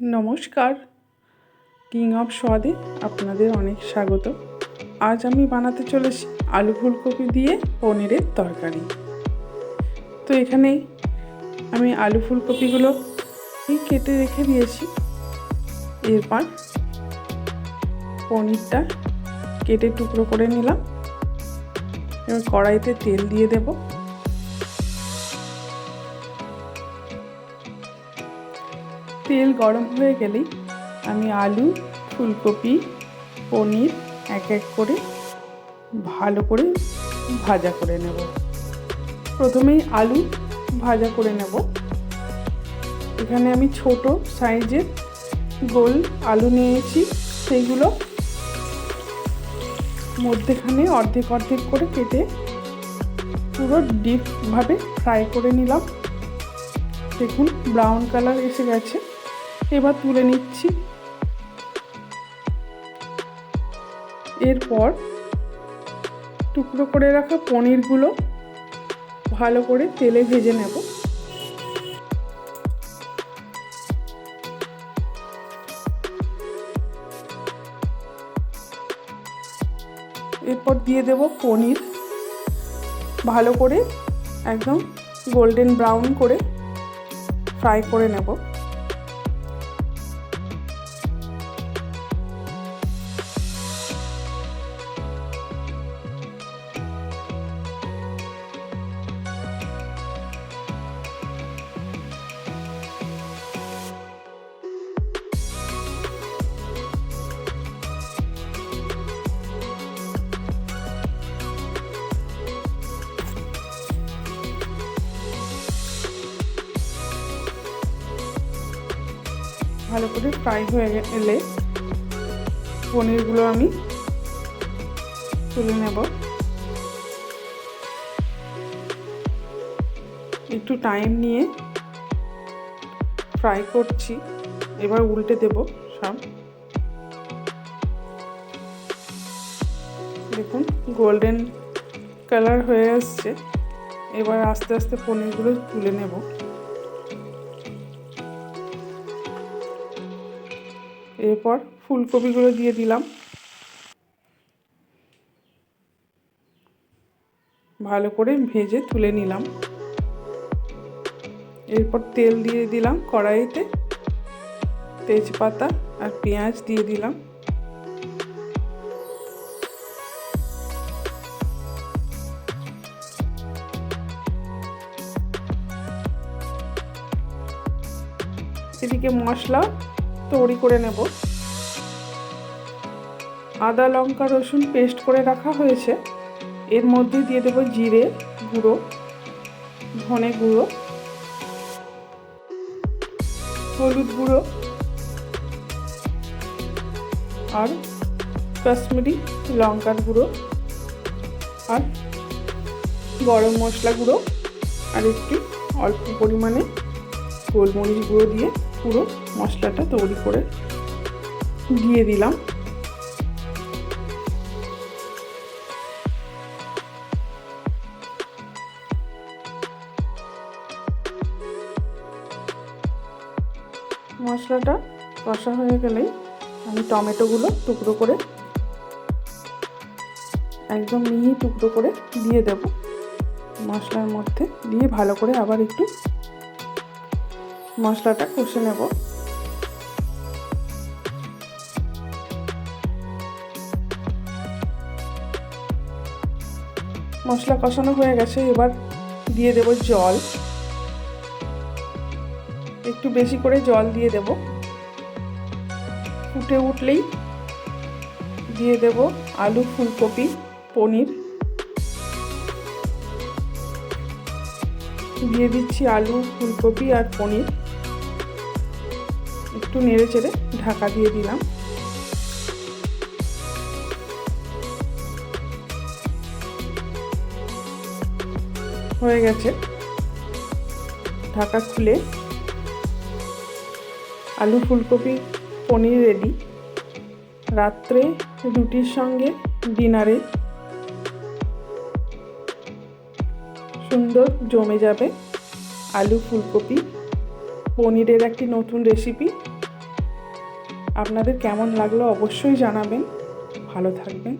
নমস্কার। King of স্বাদে আপনাদের অনেক স্বাগত। আজ আমি বানাতে চলেছি আলু ফুলকপি দিয়ে পনিরের তরকারি। তো এখানে আমি আলু ফুলকপিগুলো কেটে রেখে দিয়েছি। এরপর পনিরটা কেটে টুকরো করে নিলাম। এবার কড়াইতে তেল দিয়ে দেবো। তেল গরম হয়ে গেলেই আমি আলু, ফুলকপি, পনির এক এক করে ভালো করে ভাজা করে নেব। প্রথমেই আলু ভাজা করে নেব। এখানে আমি ছোট সাইজের গোল আলু নিয়েছি, সেইগুলো মধ্যেখানে অর্ধেক অর্ধেক করে কেটে পুরো ডিপভাবে ফ্রাই করে নিলাম। দেখুন, ব্রাউন কালার এসে গেছে। এবার তুলে নিচ্ছি। এরপর টুকরো করে রাখা পনিরগুলো ভালো করে তেলে ভেজে নেব। এরপর দিয়ে দেব পনির। ভালো করে একদম গোল্ডেন ব্রাউন করে ফ্রাই করে নেব। ভালো করে ফ্রাই হয়ে এলে পনিরগুলো আমি তুলে নেব। একটু টাইম নিয়ে ফ্রাই করছি। এবার উল্টে দেব সব। দেখুন গোল্ডেন কালার হয়ে আসছে। এবার আস্তে আস্তে পনিরগুলো তুলে নেব। এরপর ফুলকপিগুলো দিয়ে দিলাম। ভালো করে ভেজে তুলে নিলাম। এরপর তেল দিয়ে দিলাম কড়াইতে। তেজপাতা আর পেঁয়াজ দিয়ে দিলাম। এদিকে মশলা তৈরি করে নেব। আদা, লঙ্কা, রসুন পেস্ট করে রাখা হয়েছে। এর মধ্যে দিয়ে দেবো জিরে গুঁড়ো, ধনে গুঁড়ো, হলুদ গুঁড়ো আর কাশ্মীরি লঙ্কার গুঁড়ো আর গরম মশলা গুঁড়ো আর একটু অল্প পরিমাণে গোলমরিচ গুঁড়ো দিয়ে পুরো মশলাটা তৈরি করে দিয়ে দিলাম। মশলাটা কষা হয়ে গেলেই আমি টমেটোগুলো টুকরো করে, একদম মিহি টুকরো করে দিয়ে দেব। মশলার মধ্যে দিয়ে ভালো করে আবার একটু মশলাটা কষে নেব। মশলা কষানো হয়ে গেছে, এবার দিয়ে দেব জল। একটু বেশি করে জল দিয়ে দেব। ফুটে উঠলেই দিয়ে দেব আলু, ফুলকপি, পনির। দিয়ে দিচ্ছি আলু, ফুলকপি আর পনির। একটু নেড়ে চেড়ে ঢাকা দিয়ে দিলাম। হয়ে গেছে। ঢাকা খুলে আলু ফুলকপি, পনির রেডি। রাত্রে রুটির সঙ্গে ডিনারে। সুন্দর জমে যাবে আলু ফুলকপি। পনিরের একটি নতুন রেসিপি। আপনাদের কেমন লাগল অবশ্যই জানাবেন। ভালো থাকবেন।